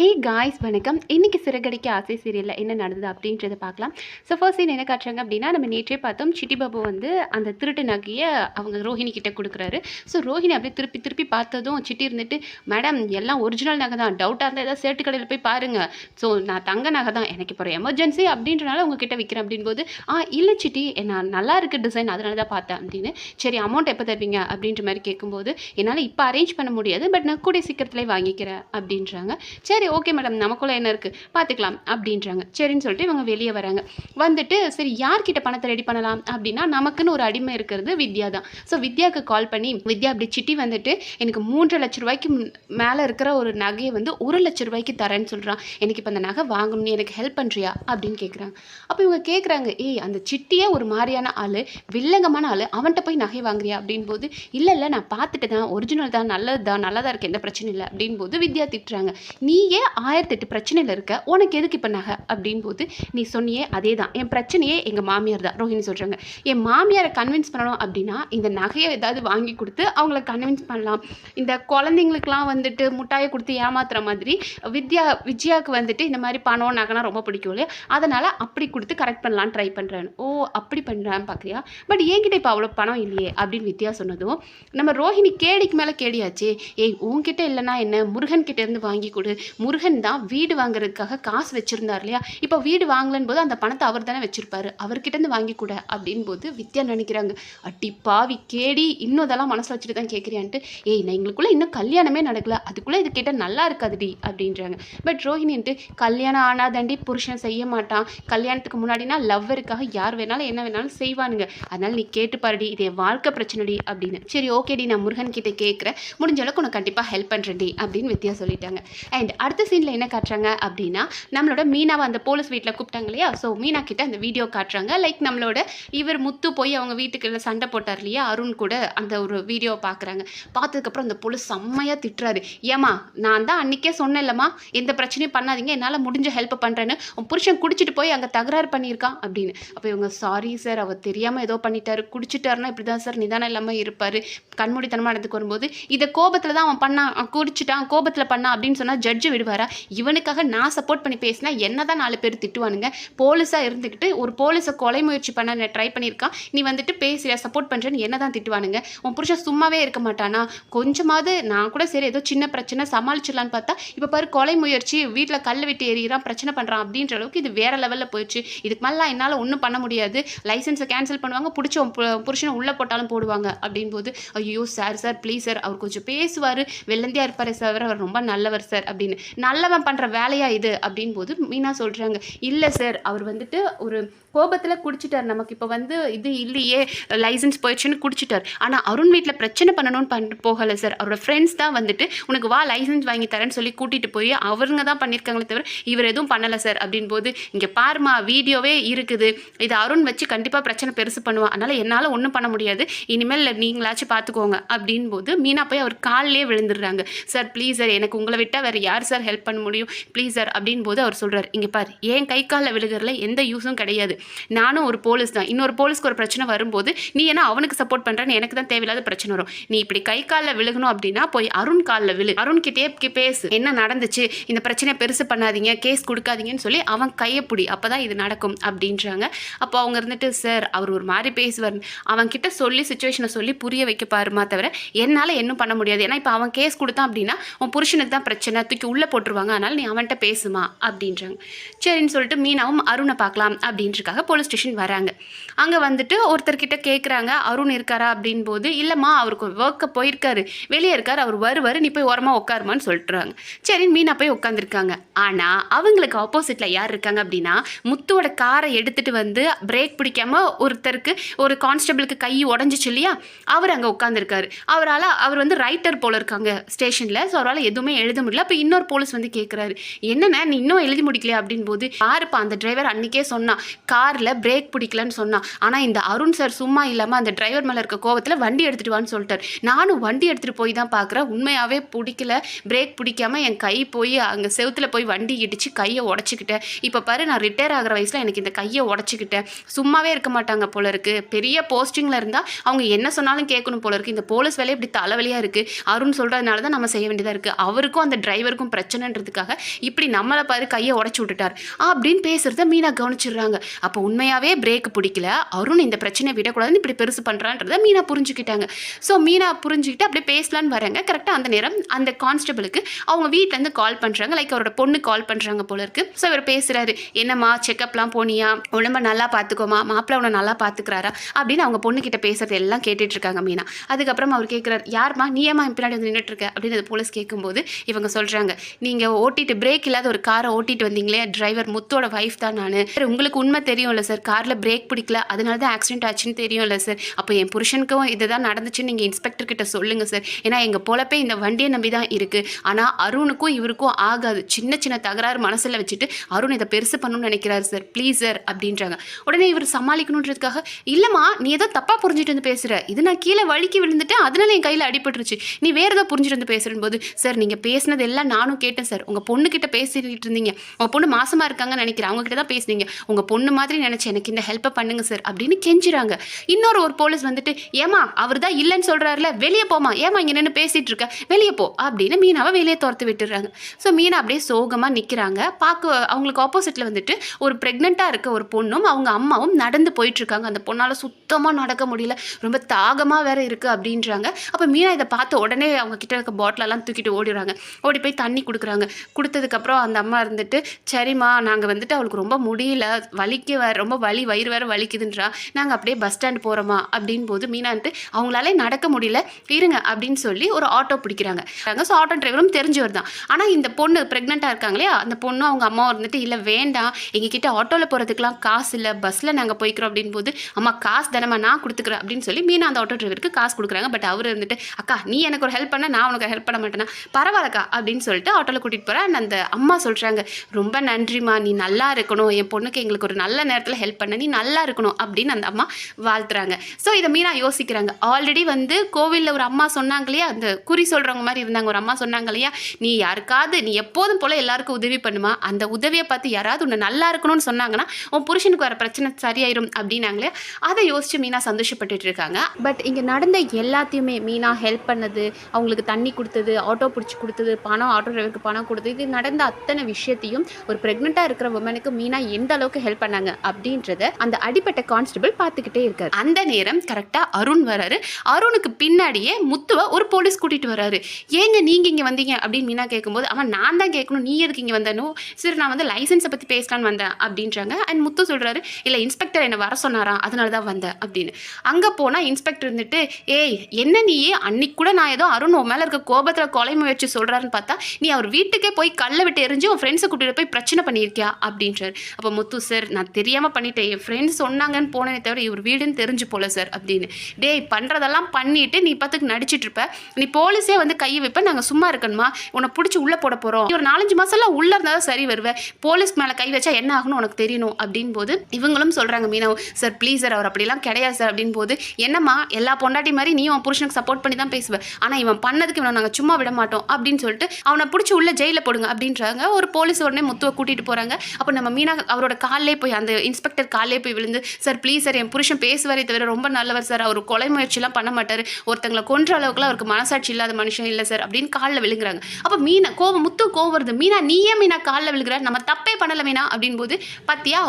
Hey guys வணக்கம். இன்றைக்கி சிறகடிக்க ஆசை சீரியலில் என்ன நடந்தது அப்படின்றத பார்க்கலாம். ஸோ ஃபர்ஸ்ட் சீன் என்ன காட்டுறாங்க அப்படின்னா நம்ம நேற்றே பார்த்தோம் சிட்டி பாபு வந்து அந்த திருட்டு நகையை அவங்க ரோஹிணி கிட்ட கொடுக்குறாரு. ஸோ ரோஹிணி அப்படியே திருப்பி திருப்பி பார்த்ததும் சிட்டி இருந்துட்டு மேடம் எல்லாம் ஒரிஜினல் நகை தான். டவுட்டாக இருந்தால் ஏதாவது சேட்டு கடையில் போய் பாருங்கள் ஸோ நான் தங்க நகை தான். எனக்கு இப்போ ஒரு எமர்ஜென்சி அப்படின்றனால உங்ககிட்ட விற்கிறேன் அப்படின்போது ஆ இல்லை சிட்டி. நான் நல்லா இருக்க டிசைன் அதனால தான் பார்த்தேன். அப்படின்னு சரி அமௌண்ட் எப்போ தருவீங்க? அப்படின்ற மாதிரி கேட்கும்போது என்னால் இப்போ அரேஞ்ச் பண்ண முடியாது. பட் நான் கூடிய சீக்கிரத்துலேயே வாங்கிக்கிறேன். அப்படின்றாங்க. சரி சரி ஓகே மேடம் நமக்குள்ள என்ன இருக்குது பார்த்துக்கலாம் அப்படின்றாங்க. சரின்னு சொல்லிட்டு இவங்க வெளியே வராங்க. வந்துட்டு சரி யார்கிட்ட பணத்தை ரெடி பண்ணலாம்? அப்படின்னா நமக்குன்னு ஒரு அடிமை இருக்கிறது வித்யா தான். ஸோ வித்யாவுக்கு கால் பண்ணி வித்யா அப்படி சிட்டி வந்துட்டு எனக்கு மூன்றரை லட்ச ரூபாய்க்கு மேலே இருக்கிற ஒரு நகையை வந்து ஒரு லட்ச ரூபாய்க்கு தரேன்னு சொல்கிறான் எனக்கு இப்போ அந்த நகை வாங்கணும்னு எனக்கு ஹெல்ப் பண்ணுறியா அப்படின்னு கேட்குறாங்க அப்போ இவங்க கேட்குறாங்க ஏய் அந்த சிட்டியே ஒரு மாதிரியான ஆள் வில்லங்கமான ஆள் அவன்கிட்ட போய் நகை வாங்குறியா? அப்படின்னு போது இல்லை இல்லை நான் பார்த்துட்டு தான் ஒரிஜினல் தான் நல்லது தான் நல்லா தான் எந்த பிரச்சனையும் இல்லை அப்படின்னு போது வித்யா திட்டுறாங்க. நீ ஏன் ஆயிரத்தெட்டு பிரச்சனையில் இருக்க உனக்கு எதுக்கு இப்போ நகை? அப்படின் போது நீ சொன்னியே அதே தான் என் பிரச்சனையே எங்கள் மாமியார் தான். ரோஹிணி சொல்கிறாங்க என் மாமியாரை கன்வின்ஸ் பண்ணணும் அப்படின்னா இந்த நகையை ஏதாவது வாங்கி கொடுத்து அவங்கள கன்வின்ஸ் பண்ணலாம். இந்த குழந்தைங்களுக்குலாம் வந்துட்டு முட்டாயை கொடுத்து ஏமாத்துற மாதிரி வித்யா விஜயாவுக்கு வந்துட்டு இந்த மாதிரி பணம் நகைனா ரொம்ப பிடிக்கும் இல்லையா? அதனால் அப்படி கொடுத்து கரெக்ட் பண்ணலான்னு ட்ரை பண்ணுறேன் ஓ அப்படி பண்ணுறான்னு பார்க்குறியா? பட் என்கிட்ட இப்போ அவ்வளோ பணம் இல்லையே அப்படின்னு வித்யா சொன்னதும் நம்ம ரோஹிணி கேடிக்கு மேலே கேடியாச்சே. ஏய் உன்கிட்ட இல்லைனா என்ன? முருகன் கிட்டேருந்து வாங்கி கொடு. முருகன் தான் வீடு வாங்குறதுக்காக காசு வச்சிருந்தார் இல்லையா? இப்போ வீடு வாங்கலன்னு போது அந்த பணத்தை அவர் தானே வச்சிருப்பாரு. அவர்கிட்ட வாங்கிக்கூட வாங்கி அப்படின் போது வித்யா நினைக்கிறாங்க. அட்டி பாவி கேடி இன்னும் இதெல்லாம் மனசில் வச்சுட்டு தான் கேட்குறியான்ட்டு ஏய் நான் எங்களுக்குள்ள இன்னும் கல்யாணமே நடக்கல. அதுக்குள்ளே இது கேட்டால் நல்லா இருக்காதுடி அப்படின்றாங்க. பட் ரோஹிணின்ட்டு கல்யாணம் ஆனாதாண்டி புருஷன் செய்ய மாட்டான். கல்யாணத்துக்கு முன்னாடினா லவ்வருக்காக யார் வேணாலும் என்ன வேணாலும் செய்வானுங்க. அதனால் நீ கேட்டு பாருடி இது என் வாழ்க்கை பிரச்சனைடி அப்படின்னு. சரி ஓகேடி நான் முருகன் கிட்டே கேட்குறேன் முடிஞ்ச அளவுக்கு உனக்கு கண்டிப்பாக ஹெல்ப் பண்ணுறேன்டி அப்படின்னு வித்யா சொல்லிட்டாங்க. அண்ட் அடுத்த சீனில் என்ன காட்டுறாங்க அப்படின்னா நம்மளோட மீனாவை அந்த போலீஸ் வீட்டில் கூப்பிட்டாங்க இல்லையா? ஸோ மீனா கிட்ட அந்த வீடியோ காட்டுறாங்க. லைக் நம்மளோட இவர் முத்து போய் அவங்க வீட்டுக்கு சண்டை போட்டார் இல்லையா? அருண் கூட அந்த ஒரு வீடியோ பார்க்குறாங்க பார்த்ததுக்கப்புறம் அந்த போலீஸ் செம்மையாக திட்டுறாரு. ஏமா நான் தான் அன்றைக்கே சொன்னேன்லம்மா எந்த பிரச்சனையும் பண்ணாதீங்க என்னால் முடிஞ்ச ஹெல்ப் பண்ணுறேன்னு உன் புருஷன் குடிச்சிட்டு போய் அங்கே தகராறு பண்ணியிருக்கான் அப்படின்னு. அப்போ இவங்க சாரி சார் அவர் தெரியாமல் ஏதோ பண்ணிட்டாரு. குடிச்சிட்டாருன்னா இப்படி தான் சார் நிதானம் இல்லாமல் இருப்பார். கண்மூடித்தனமாக நடந்துக்கு வரும்போது இதை கோபத்தில் தான் அவன் பண்ணான் குடிச்சிட்டான் கோபத்தில் பண்ணான் அப்படின்னு சொன்னால் ஜட்ஜு போயிடுவாரா? இவனுக்காக நான் சப்போர்ட் பண்ணி பேசினா என்ன தான் நாலு பேர் திட்டுவானுங்க. போலீஸாக இருந்துக்கிட்டு ஒரு போலீஸை கொலை முயற்சி பண்ண ட்ரை பண்ணியிருக்கான். நீ வந்துட்டு பேசுகிற சப்போர்ட் பண்ணுறேன்னு என்ன தான் திட்டுவானுங்க. உன் புருஷன் சும்மாவே இருக்க மாட்டானா? கொஞ்சமாவது நான் கூட சரி ஏதோ சின்ன பிரச்சனை சமாளிச்சிடலான்னு பார்த்தா இப்போ பாரு கொலை முயற்சி வீட்டில் கல் வெட்டி எறிகிறான் பிரச்சனை பண்ணுறான் அப்படின்ற அளவுக்கு இது வேறு லெவலில் போயிடுச்சு. இதுக்கு மேலே என்னால் ஒன்றும் பண்ண முடியாது. லைசன்ஸை கேன்சல் பண்ணுவாங்க பிடிச்ச பு- புருஷனை உள்ளே போட்டாலும் போடுவாங்க அப்படின்போது ஐயோ சார் சார் ப்ளீஸ் சார் அவர் கொஞ்சம் பேசுவார். வெள்ளந்தியாக இருப்பார் சார் அவர் ரொம்ப நல்லவர் சார் அப்படின்னு. நல்லவன் பண்ணுற வேலையாக இது? அப்படின் போது மீனா சொல்கிறாங்க இல்லை சார் அவர் வந்துட்டு ஒரு கோபத்தில் குடிச்சிட்டார் நமக்கு. இப்போ வந்து இது இல்லையே லைசன்ஸ் போயிடுச்சுன்னு குடிச்சிட்டார். ஆனால் அருண் வீட்டில் பிரச்சனை பண்ணணும்னு பண் போகலை சார் அவரோட ஃப்ரெண்ட்ஸ் தான் வந்துட்டு உனக்கு வா லைசன்ஸ் வாங்கி தரேன்னு சொல்லி கூட்டிகிட்டு போய் அவருங்க தான் பண்ணியிருக்காங்களே தவிர இவர் எதுவும் பண்ணலை சார் அப்படின் போது இங்கே பாருமா வீடியோவே இருக்குது. இது அருண் வச்சு கண்டிப்பாக பிரச்சனை பெருசு பண்ணுவான் அதனால் என்னால் ஒன்றும் பண்ண முடியாது. இனிமேல் நீங்களாச்சும் பார்த்துக்கோங்க அப்படின் போது மீனா போய் அவர் காலிலே விழுந்துடுறாங்க. சார் ப்ளீஸ் சார் எனக்கு உங்களை விட்டால் வேறு யார் சார் ஹெல்ப் பண்ண முடியும்? ப்ளீஸ் சார் அப்படின் போது அவர் சொல்கிறார் இங்கே பார் என் கை காலில் விழுகிறதுல எந்த யூஸும் கிடையாது. நானும் ஒரு போலீஸ் தான். இன்னொரு போலீஸ்க்கு ஒரு பிரச்சனை வரும்போது நீ என்ன அவனுக்கு சப்போர்ட் பண்ணுறேன்னு எனக்கு தான் தேவையில்லாத பிரச்சனை வரும். நீ இப்படி கை காலில் விழுகணும் அப்படின்னா போய் அருண் காலில் விழு. அருண் கிட்டே பேசு. என்ன நடந்துச்சு? இந்த பிரச்சனை பெருசு பண்ணாதீங்க கேஸ் கொடுக்காதீங்கன்னு சொல்லி அவன் கையை பிடி. அப்போ தான் இது நடக்கும் அப்படின்றாங்க. அப்போ அவங்க இருந்துட்டு சார் அவர் ஒரு மாதிரி பேசுவார். அவன் கிட்ட சொல்லி சுச்சுவேஷனை சொல்லி புரிய வைக்க பாருமா தவிர என்னால் என்ன பண்ண முடியாது. ஏன்னா இப்போ அவன் கேஸ் கொடுத்தான் அப்படின்னா உன் புருஷனுக்கு தான் பிரச்சனை. தூக்கி உள்ளே போட்டுருவாங்க. அதனால் நீ அவன்கிட்ட பேசுமா அப்படின்றாங்க. சரின்னு சொல்லிட்டு மீனாவும் அருணை பார்க்கலாம் அப்படின்றக்காக போலீஸ் ஸ்டேஷன் வராங்க. அங்கே வந்துட்டு ஒருத்தர்கிட்ட கேட்குறாங்க அருண் இருக்காரா? அப்படின் போது இல்லைம்மா அவருக்கு ஒர்க்கை போயிருக்காரு. வெளியே இருக்கார் அவர் வருவார் நீ போய் ஓரமாக உட்காருமான்னு சொல்லிட்டுறாங்க சரி மீனா போய் உட்காந்துருக்காங்க ஆனால் அவங்களுக்கு ஆப்போசிட்டில் யார் இருக்காங்க அப்படின்னா முத்துவோட காரை எடுத்துகிட்டு வந்து பிரேக் பிடிக்காமல் ஒருத்தருக்கு ஒரு கான்ஸ்டபிளுக்கு கை உடஞ்சிச்சு இல்லையா அவர் அங்கே உட்காந்துருக்காரு அவரால் அவர் வந்து ரைட்டர் போல இருக்காங்க ஸ்டேஷனில் ஸோ அவரால் எதுவுமே எழுத முடியல. அப்போ இன்னொரு போலீஸ் வந்து கேட்குறாரு என்னண்ணே நீ இன்னும் எழுதி முடிக்கலையா? அப்படின் போது யாருப்பா அந்த டிரைவர் அன்றைக்கே சொன்னான். காரில் பிரேக் பிடிக்கலன்னு சொன்னான் ஆனால் இந்த அருண் சார் சும்மா இல்லாமல் அந்த டிரைவர் மேலே இருக்க கோவத்தில் வண்டி எடுத்துகிட்டு வான்னு சொல்லிட்டார். நானும் வண்டி எடுத்துகிட்டு போய் தான் பார்க்குறேன் உண்மையாகவே பிடிக்கல. பிரேக் பிடிக்காம என் கை போய் அங்கே செவுத்துல போய் வண்டி இடித்து கையை உடச்சிக்கிட்டேன். இப்போ பாரு நான் ரிட்டையர் ஆகிற வயசில் எனக்கு இந்த கையை உடச்சிக்கிட்டேன். சும்மாவே இருக்க மாட்டாங்க போல இருக்குது பெரிய போஸ்டிங்கில் இருந்தால் அவங்க என்ன சொன்னாலும் கேட்கணும் போல இருக்குது இந்த போலீஸ் வேலையை இப்படி தலைவலியாக இருக்குது அருண் சொல்கிறதுனால தான் நம்ம செய்ய வேண்டியதாக இருக்குது அவருக்கும் அந்த டிரைவருக்கும் பிரச்சனைன்றதுக்காக இப்படி நம்மளை பாரு கையை உடச்சி விட்டுட்டார். அப்படின்னு பேசுகிறத மீனா கவனிச்சிடுறாங்க. அப்போ உண்மையாகவே பிரேக் பிடிக்கல. அருண் இந்த பிரச்சனையை விடக்கூடாதுன்னு இப்படி பெருசு பண்ணுறான்றத மீனா புரிஞ்சுக்கிட்டாங்க. ஸோ மீனா புரிஞ்சுக்கிட்டு அப்படியே பேசலான்னு வராங்க கரெக்டாக அந்த நேரம் அந்த கான்ஸ்டபிளுக்கு அவங்க வீட்டிலேருந்து கால் பண்ணுறாங்க லைக் அவரோட பொண்ணு கால் பண்ணுறாங்க போல இருக்கு. ஸோ இவர் பேசுகிறாரு என்னம்மா செக்கப்லாம் போனியா? உடம்ப நல்லா பார்த்துக்கோமா மாப்பிள்ளை உன்னை நல்லா பார்த்துக்கிறாரா அப்படின்னு அவங்க பொண்ணுக்கிட்ட பேசுறது எல்லாம் கேட்டுட்டு இருக்காங்க மீனா. அதுக்கப்புறம் அவர் கேட்குறாரு யாரும்மா? நீ ஏமா பின்னாடி வந்து நின்றுட்டு இருக்க அப்படின்னு அந்த போலீஸ் கேட்கும்போது இவங்க சொல்கிறாங்க நீங்கள் ஓட்டிட்டு பிரேக் இல்லாத ஒரு காரை ஓட்டிட்டு வந்தீங்களே? டிரைவர் முத்தோட வைஃப் தான் நான். உங்களுக்கு உண்மை தெரியும்? தெரியும்ல சார். காரில் பிரேக் பிடிக்கல அதனால தான் ஆக்சிடென்ட் ஆச்சுன்னு தெரியும்ல சார். அப்போ என் புருஷனுக்கும் இதுதான் நடந்துச்சுன்னு நீங்கள் இன்ஸ்பெக்டர் கிட்ட சொல்லுங்கள் சார். ஏன்னா எங்கள் பொழப்பே இந்த வண்டியை நம்பி தான் இருக்குது ஆனால் அருணுக்கும் இவருக்கும் ஆகாது. சின்ன சின்ன தகராறு மனசில் வச்சுட்டு அருண் இதை பெருசு பண்ணணும்னு நினைக்கிறாரு சார். ப்ளீஸ் சார் அப்படின்றாங்க. உடனே இவர் சமாளிக்கணுன்றதுக்காக இல்லைம்மா நீ ஏதோ தப்பாக புரிஞ்சுட்டு வந்து பேசுகிற இது நான் கீழே வழுக்கி விழுந்துட்டேன். அதனால என் கையில் அடிபட்டுருச்சு. நீ வேறு ஏதோ புரிஞ்சுட்டு வந்து பேசுறேன் போது சார் நீங்கள் பேசினது எல்லாம் நானும் கேட்டேன் சார். உங்கள் பொண்ணுக்கிட்ட பேசிட்டு இருந்தீங்க. உங்கள் பொண்ணு மாசமாக இருக்காங்கன்னு நினைக்கிறேன். அவங்க கிட்ட தான் பேசுனீங்க. உங்கள் பொண்ணு மாதிரி நினச்சி எனக்கு இந்த ஹெல்ப்பை பண்ணுங்க சார் அப்படின்னு கெஞ்சுறாங்க. இன்னொரு ஒரு போலீஸ் வந்துட்டு ஏமா அவர் தான் இல்லைன்னு சொல்கிறாருல வெளியே போமா ஏமா இங்கே நின்று பேசிட்டு இருக்க? வெளியே போ அப்படின்னு மீனாவை வெளியே துரத்து விட்டுறாங்க. ஸோ மீனா அப்படியே சோகமாக நிற்கிறாங்க பார்க்க அவங்களுக்கு ஆப்போசிட்டில் வந்துட்டு ஒரு ப்ரெக்னெண்ட்டாக இருக்க ஒரு பொண்ணும் அவங்க அம்மாவும் நடந்து போயிட்டு இருக்காங்க அந்த பொண்ணால் சுத்தமாக நடக்க முடியல. ரொம்ப தாகமாக வேற இருக்குது அப்படின்றாங்க. அப்போ மீனா இதை பார்த்து உடனே அவங்க கிட்ட இருக்க பாட்டிலெல்லாம் தூக்கிட்டு ஓடிடுறாங்க. ஓடி போய் தண்ணி கொடுக்குறாங்க. கொடுத்ததுக்கப்புறம் அந்த அம்மா இருந்துட்டு சரிம்மா நாங்கள் வந்துட்டு அவளுக்கு ரொம்ப முடியல. வலிக்க வேற ரொம்ப வலி வயிறு வேற வலிக்குதுன்றா. நாங்கள் அப்படியே பஸ் ஸ்டாண்ட் போகிறோமா அப்படின் போது மீனான்ட்டு அவங்களால நடக்க முடியல. இருங்க அப்படின்னு சொல்லி ஒரு ஆட்டோ பிடிக்கிறாங்க. ஸோ ஆட்டோ டிரைவரும் தெரிஞ்சவர் தான். ஆனால் இந்த பொண்ணு ப்ரெக்னெண்ட்டாக இருக்காங்க இல்லையா? அந்த பொண்ணும் அவங்க அம்மா இருந்துட்டு இல்லை வேண்டாம். எங்ககிட்ட ஆட்டோவில் போகிறதுக்குலாம் காசு இல்லை. பஸ்ஸில் நாங்கள் போய்க்கிறோம். அப்படின்னு போது அம்மா காசு தானம்மா நான் கொடுத்துக்கிறேன். அப்படின்னு சொல்லி மீனா அந்த ஆட்டோ டிரைவருக்கு காசு கொடுக்குறாங்க. பட் அவர் இருந்துட்டு அக்கா நீ எனக்கு ஒரு ஹெல்ப் பண்ண. நான் உனக்கு ஹெல்ப் பண்ண மாட்டேனா? பரவாயில்லக்கா அப்படின்னு சொல்லிட்டு ஆட்டோவில் கூட்டிகிட்டு போகிறேன் அந்த அம்மா சொல்கிறாங்க ரொம்ப நன்றிம்மா. நீ நல்லா இருக்கணும். என் பொண்ணுக்கு எங்களுக்கு ஒரு நல்ல நேரத்தில் ஹெல்ப் பண்ண நீ நல்லா இருக்கணும் அப்படின்னு அந்த அம்மா வாழ்த்துறாங்க. ஸோ இதை மீனா யோசிக்கிறாங்க. ஆல்ரெடி வந்து கோவிலில் ஒரு அம்மா சொன்னாங்க இல்லையா? அந்த குறி சொல்கிறவங்க மாதிரி இருந்தாங்க. ஒரு அம்மா சொன்னாங்க இல்லையா? நீ யாருக்காவது நீ எப்போதும் போல் எல்லாருக்கும் உதவி பண்ணுமா? அந்த உதவியை பார்த்து யாராவது உன்னை நல்லா இருக்கணும்னு சொன்னாங்கன்னா உன் புருஷனுக்கு வர பிரச்சனை சரியாயிரும் அப்படின்னாங்களே அதை யோசிச்சு மீனா சந்தோஷப்பட்டுட்டு இருக்காங்க. பட் இங்கே நடந்த எல்லாத்தையுமே மீனா ஹெல்ப் பண்ணது அவங்களுக்கு தண்ணி கொடுத்தது ஆட்டோ பிடிச்சி கொடுத்தது பணம் ஆட்டோ டிரைவருக்கு பணம் கொடுத்தது இது நடந்த அத்தனை விஷயத்தையும் ஒரு ப்ரெக்னெண்ட்டாக இருக்கிற உமனுக்கு மீனா எந்த அளவுக்கு ஹெல்ப் பண்ணாங்க? அப்படின்றத அந்த அடிப்பட்ட கான்ஸ்டபிள் பார்த்துக்கிட்டே இருக்காரு. அந்த நேரம் கரெக்டாக அருண் வராரு. அருணுக்கு பின்னாடியே முத்துவை ஒரு போலீஸ் கூட்டிட்டு வராரு. ஏங்க நீங்க இங்கே வந்தீங்க? அப்படின்னு மீனா கேட்கும்போது அவன் நான் தான் கேட்கணும் நீ எதுக்கு இங்கே வந்தனோ சரி நான் வந்து லைசன்ஸை பற்றி பேசலான்னு வந்தேன். அப்படின்றாங்க. அண்ட் முத்து சொல்கிறாரு இல்லை இன்ஸ்பெக்டர் என்னை வர சொன்னாராம் அதனால தான் வந்தேன். அப்படின்னு. அங்கே போனால் இன்ஸ்பெக்டர் இருந்துட்டு ஏய் என்ன நீ? அன்னைக்கு கூட நான் ஏதோ அருண் உன் மேலே இருக்க கோபத்தில் கொலை முயற்சி சொல்கிறாருன்னு பார்த்தா நீ அவர் வீட்டுக்கே போய் கல்லை விட்டு எரிஞ்சு உன் ஃப்ரெண்ட்ஸை கூட்டிகிட்டு போய் பிரச்சனை பண்ணியிருக்கியா? அப்படின்றார். அப்போ முத்து சார் நான் தெரியாமல் பண்ணிட்டேன். என் ஃப்ரெண்ட்ஸ் சொன்னாங்கன்னு போனேனே தவிர இவர் வீடுன்னு தெரிஞ்சு போல சார் அப்படின்னு. டேய் பண்ணுறதெல்லாம் பண்ணிட்டு நீ பத்துக்கு நடிச்சிட்டு இருப்ப. நீ போலீஸே வந்து கை வைப்ப. நாங்கள் சும்மா இருக்கணுமா? உன்னை பிடிச்சி உள்ளே போட போகிறோம் ஒரு நாலஞ்சு மாதம்லாம் உள்ளே இருந்தால் சரி வருவேன் போலீஸ் மேலே கை வச்சா என்ன ஆகணும் உனக்கு தெரியணும் அப்படின் போது இவங்களும் சொல்கிறாங்க மீனவ் சார் ப்ளீஸ் சார் அவர் அப்படிலாம் கிடையாது சார் அப்படின் போது என்னம்மா எல்லா பொண்டாட்டி மாதிரி நீ அவன் புருஷனுக்கு சப்போர்ட் பண்ணி தான் பேசுவேன் ஆனால் இவன் பண்ணதுக்கு இவனை நாங்கள் சும்மா விட மாட்டோம் அப்படின்னு சொல்லிட்டு அவனை பிடிச்சி உள்ள ஜெயிலில் போடுங்க அப்படின்றாங்க. ஒரு போலீஸ் உடனே முத்துவை கூட்டிகிட்டு போகிறாங்க அப்போ நம்ம மீனா அவரோட காலிலே போய் அந்த இன்ஸ்பெக்டர் காலே போய் விழுந்து சார் ப்ளீஸ் சார் என் புருஷன் பேசுவாரே தவிர ரொம்ப நல்லவர் சார். அவர் கொலை முயற்சிலாம் பண்ண மாட்டார். ஒருத்தங்களை கொன்ற அளவுக்குலாம் அவருக்கு மனசாட்சி இல்லாத மனுஷன் இல்லை சார். அப்படின்னு காலில் விழுங்குறாங்க. அப்போ மீனா கோவம் முத்து கோவம் வருது. மீனா நீயே மீனா காலில் விழுகிற? நம்ம தப்பே பண்ணல மீனா. அப்படின் போது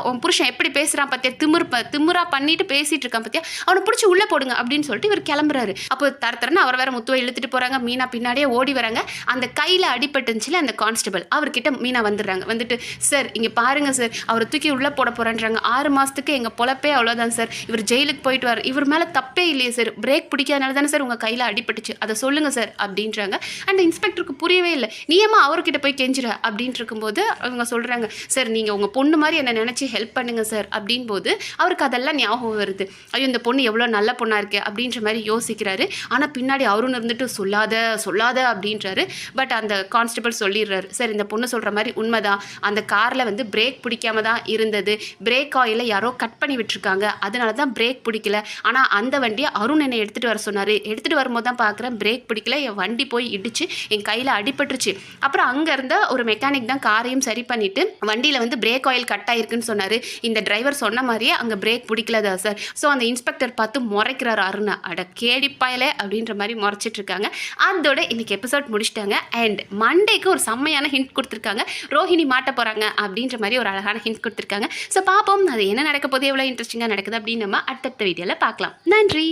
உன் புருஷன் எப்படி பேசுகிறான் பார்த்தியா திமிர் ப- பண்ணிட்டு பேசிட்டு இருக்கான் பார்த்தியா அவனை பிடிச்சி உள்ளே போடுங்க. அப்படின்னு சொல்லிட்டு இவர் கிளம்புறாரு. அப்போ தர தரன்னு அவர் வேற முத்துவை இழுத்துட்டு போகிறாங்க மீனா பின்னாடியே ஓடி வராங்க. அந்த கையில் அடிபட்டுச்சுல அந்த கான்ஸ்டபிள் அவர்கிட்ட மீனா வந்துடுறாங்க. வந்துட்டு சார் இங்கே பாருங்க சார். அவரை தூக்கி உள்ளே போட பண்ணுறாங்க ஆறு மாதத்துக்கு எங்கள் பொழப்பே அவ்வளோதான் சார் இவர் ஜெயிலுக்கு போயிட்டு வர இவர் மேலே தப்பே இல்லையே சார் பிரேக் பிடிக்காதனால தானே சார் உங்கள் கையில் அடிபட்டுச்சு. அதை சொல்லுங்கள் சார் அப்படின்றாங்க. அந்த இன்ஸ்பெக்டருக்கு புரியவே இல்லை. நீயமா அவர்கிட்ட போய் கெஞ்சிட அப்படின்ட்டு இருக்கும்போது அவங்க சொல்கிறாங்க சார் நீங்கள் உங்கள் பொண்ணு மாதிரி என்னை நினச்சி ஹெல்ப் பண்ணுங்கள் சார் அப்படின் போது அவருக்கு அதெல்லாம் ஞாபகம் வருது. ஐயோ இந்த பொண்ணு எவ்வளோ நல்ல பொண்ணாக இருக்கே. அப்படின்ற மாதிரி யோசிக்கிறாரு. ஆனால் பின்னாடி அவரும் இருந்துட்டு சொல்லாத சொல்லாத அப்படின்றாரு. பட் அந்த கான்ஸ்டபிள் சொல்லிடுறாரு சார் இந்த பொண்ணு சொல்கிற மாதிரி உண்மைதான். அந்த காரில் வந்து பிரேக் பிடிக்காம தான் இருந்தது. பிரேக் ஆயில யாரோ கட் பண்ணி விட்டுருக்காங்க. அதனால தான் பிரேக் பிடிக்கல. ஆனால் அந்த வண்டியை அருண் என்னை எடுத்துகிட்டு வர சொன்னார். எடுத்துகிட்டு வரும்போது தான் பார்க்குறேன் பிரேக் பிடிக்கல. என் வண்டி போய் இடிச்சு என் கையில் அடிபட்டுருச்சு. அப்புறம் அங்கே இருந்த ஒரு மெக்கானிக் தான் காரையும் சரி பண்ணிவிட்டு வண்டியில் வந்து பிரேக் ஆயில் கட் ஆயிருக்குன்னு சொன்னார். இந்த டிரைவர் சொன்ன மாதிரியே அங்கே பிரேக் பிடிக்கலதா சார் ஸோ அந்த இன்ஸ்பெக்டர் பார்த்து முறைக்கிறார் அருண். அட கேடிப்பாயலே அப்படின்ற மாதிரி முறைச்சிட்டு இருக்காங்க. அதோட இன்னைக்கு எபிசோட் முடிச்சிட்டாங்க. அண்ட் மண்டேக்கு ஒரு செம்மையான ஹிண்ட் கொடுத்துருக்காங்க. ரோஹிணி மாட்ட போகிறாங்க அப்படின்ற மாதிரி ஒரு அழகான ஹிண்ட் கொடுத்துருக்காங்க. ஸோ பார்ப்போம் அது என்ன நடக்க போது எவ்வளோ இன்ட்ரெஸ்டிங்காக நடக்குது அப்படின்னு நம்ம அடுத்தடுத்த வீடியோவில் பார்க்கலாம். நன்றி!